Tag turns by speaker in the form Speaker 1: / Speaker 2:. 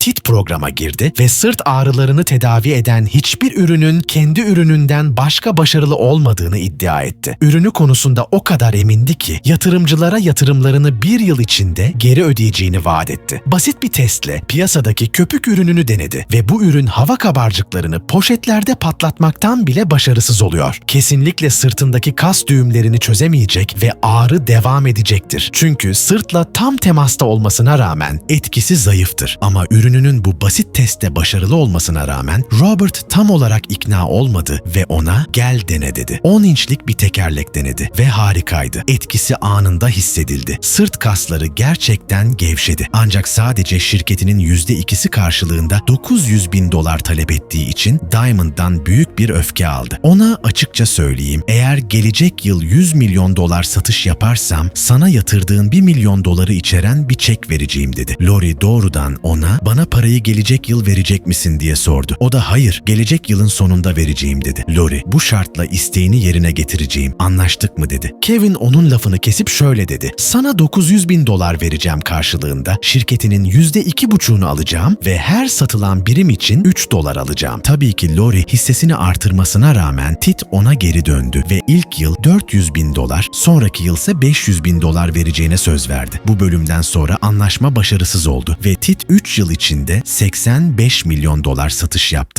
Speaker 1: Tit programa girdi ve sırt ağrılarını tedavi eden hiçbir ürünün kendi ürününden başka başarılı olmadığını iddia etti. Ürünü konusunda o kadar emindi ki yatırımcılara yatırımlarını bir yıl içinde geri ödeyeceğini vaat etti. Basit bir testle piyasadaki köpük ürününü denedi ve bu ürün hava kabarcıklarını poşetlerde patlatmaktan bile başarısız oluyor. Kesinlikle sırtındaki kas düğümlerini çözemeyecek ve ağrı devam edecektir. Çünkü sırtla tam temasta olmasına rağmen etkisi zayıftır. Ama ürününün bu basit testte başarılı olmasına rağmen Robert tam olarak ikna olmadı ve ona gel dene dedi. 10 inçlik bir tekerlek denedi ve harikaydı. Etkisi anında hissedildi. Sırt kasları gerçekten gevşedi. Ancak sadece şirketinin %2'si karşılığında 900 bin dolar talep ettiği için Diamond'dan büyük bir öfke aldı. Ona açıkça söyleyeyim, eğer gelecek yıl 100 milyon dolar satış yaparsam sana yatırdığın 1 milyon doları içeren bir çek vereceğim dedi. Lori doğrudan ona bana parayı gelecek yıl verecek misin diye sordu. O da hayır gelecek yılın sonunda vereceğim dedi. Lori bu şartla isteğini yerine getireceğim anlaştık mı dedi. Kevin onun lafını kesip şöyle dedi. Sana 900 bin dolar vereceğim karşılığında şirketinin %2,5'unu alacağım ve her satılan birim için 3 dolar alacağım. Tabii ki Lori hissesini artırmasına rağmen Tit ona geri döndü ve ilk yıl 400 bin dolar, sonraki yıl ise 500 bin dolar vereceğine söz verdi. Bu bölümden sonra anlaşma başarısız oldu ve Tit 3 yıl içinde 85 milyon dolar satış yaptı.